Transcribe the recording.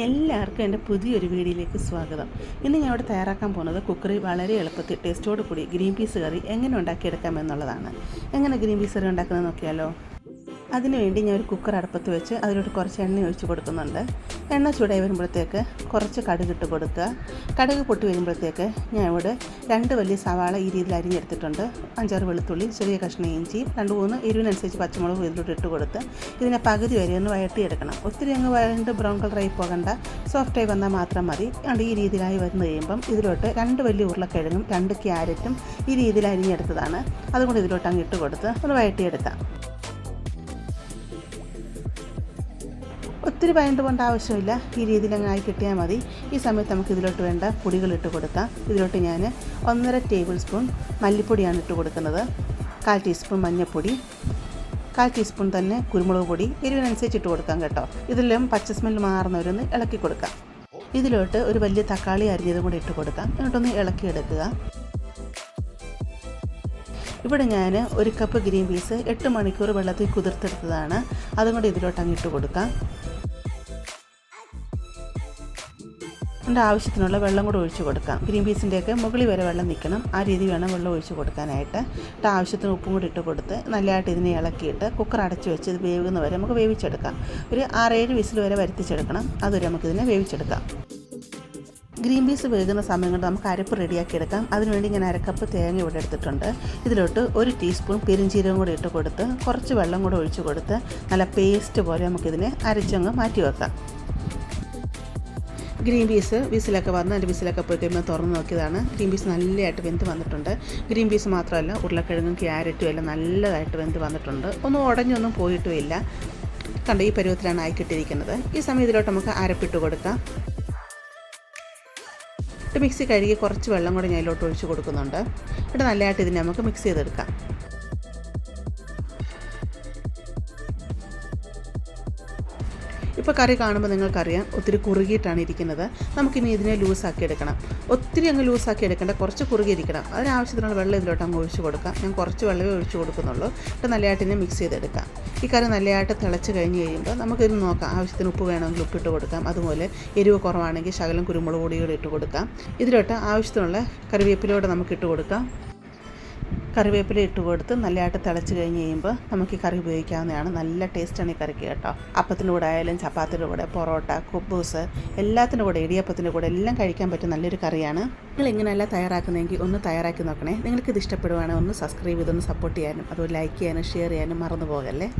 എല്ലാവർക്കും എന്റെ പുതിയൊരു വീഡിയോയിലേക്ക് സ്വാഗതം. ഇന്ന് ഞാൻ ഇവിടെ തയ്യാറാക്കാൻ പോകുന്നത് കുക്കറി വളരെ എളുപ്പത്തിൽ ടേസ്റ്റോട് കൂടി ഗ്രീൻ പീസ് കറി എങ്ങനെ ഉണ്ടാക്കിയെടുക്കാം എന്നുള്ളതാണ്. എങ്ങനെ ഗ്രീൻ പീസ് കറി ഉണ്ടാക്കുന്നത് നോക്കിയാലോ? അതിനുവേണ്ടി ഞാൻ ഒരു കുക്കർ അടുപ്പത്ത് വെച്ച് അതിലോട്ട് കുറച്ച് എണ്ണ ഒഴിച്ച് കൊടുക്കുന്നുണ്ട്. എണ്ണ ചൂടായി വരുമ്പോഴത്തേക്ക് കുറച്ച് കടുക് ഇട്ട് കൊടുക്കുക. കടുക് പൊട്ടി വരുമ്പോഴത്തേക്ക് ഞാൻ ഇവിടെ രണ്ട് വലിയ സവാള ഈ രീതിയിൽ അരിഞ്ഞെടുത്തിട്ടുണ്ട്. അഞ്ചാറ് വെളുത്തുള്ളി ചെറിയ കഷ്ണം ഇഞ്ചി രണ്ട് മൂന്ന് എരിവിനനുസരിച്ച് പച്ചമുളക് ഇതിലോട്ട് ഇട്ട് കൊടുത്ത് ഇതിനെ പകുതി വരെ ഒന്ന് വഴട്ടിയെടുക്കണം ഒത്തിരി അങ്ങ് വഴണ്ട് ബ്രൗൺ കളറായി പോകണ്ട. സോഫ്റ്റായി വന്നാൽ മാത്രം മതി. അതുകൊണ്ട് ഈ രീതിയിലായി വന്നു കഴിയുമ്പം ഇതിലോട്ട് രണ്ട് വലിയ ഉരുളക്കിഴങ്ങും രണ്ട് ക്യാരറ്റും ഈ രീതിയിൽ അരിഞ്ഞെടുത്തതാണ്. അതുകൊണ്ട് ഇതിലോട്ട് അങ്ങ് ഇട്ട് കൊടുത്ത് ഒന്ന് വഴട്ടിയെടുക്കാം ഒത്തിരി വഴണ്ട് പോകേണ്ട ആവശ്യമില്ല. ഈ രീതിയിൽ അങ്ങ് ആയി കിട്ടിയാൽ മതി. ഈ സമയത്ത് നമുക്ക് ഇതിലോട്ട് വേണ്ട പൊടികൾ ഇട്ട് കൊടുക്കാം. ഇതിലോട്ട് ഞാൻ ഒന്നര ടേബിൾ സ്പൂൺ മല്ലിപ്പൊടിയാണ് ഇട്ട് കൊടുക്കുന്നത്. കാൽ ടീസ്പൂൺ മഞ്ഞൾപ്പൊടി കാൽ ടീസ്പൂൺ തന്നെ കുരുമുളക് പൊടി. എരിവിനനുസരിച്ച് ഇട്ട് കൊടുക്കാം കേട്ടോ. ഇതിലും പച്ച സ്മെൽ മാറുന്നവരൊന്ന് ഇളക്കി കൊടുക്കാം. ഇതിലോട്ട് ഒരു വലിയ തക്കാളി അരിഞ്ഞതും കൂടി ഇട്ട് കൊടുക്കാം. എന്നിട്ടൊന്ന് ഇളക്കിയെടുക്കുക ഇവിടെ ഞാൻ ഒരു കപ്പ് ഗ്രീൻ പീസ് എട്ട് മണിക്കൂർ വെള്ളത്തിൽ കുതിർത്തെടുത്തതാണ്. അതും കൂടി ഇതിലോട്ട് അങ്ങ് ഇട്ട് കൊടുക്കാം. അതിന്റെ ആവശ്യത്തിനുള്ള വെള്ളം കൂടെ ഒഴിച്ച് കൊടുക്കാം. ഗ്രീൻ പീസിന്റെയൊക്കെ മുകളിൽ വരെ വെള്ളം നിൽക്കണം. ആ രീതി വേണം വെള്ളം ഒഴിച്ച് കൊടുക്കാനായിട്ട്. എന്നിട്ട് ആവശ്യത്തിന് ഉപ്പും കൂടി ഇട്ട് കൊടുത്ത് നല്ലതായിട്ട് ഇതിനെ ഇളക്കിയിട്ട് കുക്കർ അടച്ച് വെച്ച് ഇത് വേവുന്ന വരെ നമുക്ക് വേവിച്ചെടുക്കാം. ഒരു ആറേഴ് വിസിൽ വരെ വരുത്തിച്ചെടുക്കണം. അതുവരെ നമുക്കിതിനെ വേവിച്ചെടുക്കാം. ഗ്രീൻ പീസ് വേകുന്ന സമയം കൊണ്ട് നമുക്ക് അരപ്പ് റെഡിയാക്കി എടുക്കാം. അതിനുവേണ്ടി ഞാൻ അരക്കപ്പ് തേങ്ങ ഇവിടെ എടുത്തിട്ടുണ്ട്. ഇതിലോട്ട് ഒരു ടീസ്പൂൺ പെരിഞ്ചീരകം കൂടി ഇട്ട് കൊടുത്ത് കുറച്ച് വെള്ളം കൂടെ ഒഴിച്ച് കൊടുത്ത് നല്ല പേസ്റ്റ് പോലെ നമുക്കിതിനെ അരച്ചങ്ങ് മാറ്റി വെക്കാം. ഗ്രീൻ പീസ് വിസിലൊക്കെ വന്ന് അതിന്റെ വിസിലൊക്കെ പോയി കഴിയുമ്പോൾ തുറന്ന് നോക്കിയതാണ്. ഗ്രീൻ പീസ് നല്ലതായിട്ട് വെന്ത് വന്നിട്ടുണ്ട്. ഗ്രീൻ പീസ് മാത്രമല്ല ഉരുളക്കിഴങ്ങും ക്യാരറ്റും എല്ലാം നല്ലതായിട്ട് വെന്ത് വന്നിട്ടുണ്ട്. ഒന്നും ഉടഞ്ഞൊന്നും പോയിട്ടുമില്ല. കണ്ട ഈ പരുവത്തിലാണ് ആയിക്കിട്ടിരിക്കുന്നത്. ഈ സമയം ഇതിലോട്ട് നമുക്ക് അരപ്പിട്ട് കൊടുക്കാം. മിക്സി കഴുകി കുറച്ച് വെള്ളം കൂടി ഞാൻ ഇതിലോട്ട് ഒഴിച്ച് കൊടുക്കുന്നുണ്ട്. എന്നിട്ട് നല്ലതായിട്ട് ഇതിനെ നമുക്ക് മിക്സ് ചെയ്തെടുക്കാം. ഇപ്പോൾ കറി കാണുമ്പോൾ നിങ്ങൾക്കറിയാം ഒത്തിരി കുറുകിയിട്ടാണ് ഇരിക്കുന്നത്. നമുക്കിനി ഇതിനെ ലൂസാക്കി എടുക്കണം. ഒത്തിരി അങ്ങ് ലൂസാക്കി എടുക്കേണ്ട കുറച്ച് കുറുകിയിരിക്കണം. അതിനാവശ്യത്തിനുള്ള വെള്ളം ഇതിലോട്ട് അങ്ങ് ഒഴിച്ച് കൊടുക്കാം. ഞാൻ കുറച്ച് വെള്ളമേ ഒഴിച്ച് കൊടുക്കുന്നുള്ളൂ. എന്നിട്ട് നല്ലതായിട്ട് ഇതിനെ മിക്സ് ചെയ്തെടുക്കാം. ഈ കറി നല്ലതായിട്ട് തിളച്ച് കഴിഞ്ഞ് കഴിയുമ്പോൾ നമുക്കിത് നോക്കാം. ആവശ്യത്തിന് ഉപ്പ് വേണമെങ്കിൽ ഉപ്പിട്ട് കൊടുക്കാം. അതുപോലെ എരിവ് കുറവാണെങ്കിൽ ശകലം കുരുമുളക് പൊടികൾ ഇട്ട് കൊടുക്കാം. ഇതിലോട്ട് ആവശ്യത്തിനുള്ള കറിവേപ്പിലൂടെ നമുക്ക് ഇട്ട് കൊടുക്കാം. കറിവേപ്പില ഇട്ട് കൊടുത്ത് നല്ലതായിട്ട് തിളച്ച് കഴിഞ്ഞ് കഴിയുമ്പോൾ നമുക്ക് ഈ കറി ഉപയോഗിക്കാവുന്നതാണ്. നല്ല ടേസ്റ്റാണ് ഈ കറിക്ക് കേട്ടോ. അപ്പത്തിന്റെ കൂടെ ആയാലും ചപ്പാത്തിന്റെ കൂടെ പൊറോട്ട കുബൂസ് എല്ലാത്തിന്റെ കൂടെ ഇടിയപ്പത്തിന്റെ കൂടെ എല്ലാം കഴിക്കാൻ പറ്റും നല്ലൊരു കറിയാണ്. നിങ്ങൾ ഇങ്ങനെയല്ല തയ്യാറാക്കുന്നതെങ്കിൽ ഒന്ന് തയ്യാറാക്കി നോക്കണേ. നിങ്ങൾക്ക് ഇത് ഇഷ്ടപ്പെടുവാണെങ്കിൽ ഒന്ന് സബ്സ്ക്രൈബ് ചെയ്തൊന്ന് സപ്പോർട്ട് ചെയ്യാനും അതുപോലെ ലൈക്ക് ചെയ്യാനും ഷെയർ ചെയ്യാനും മറന്നു പോകല്ലേ?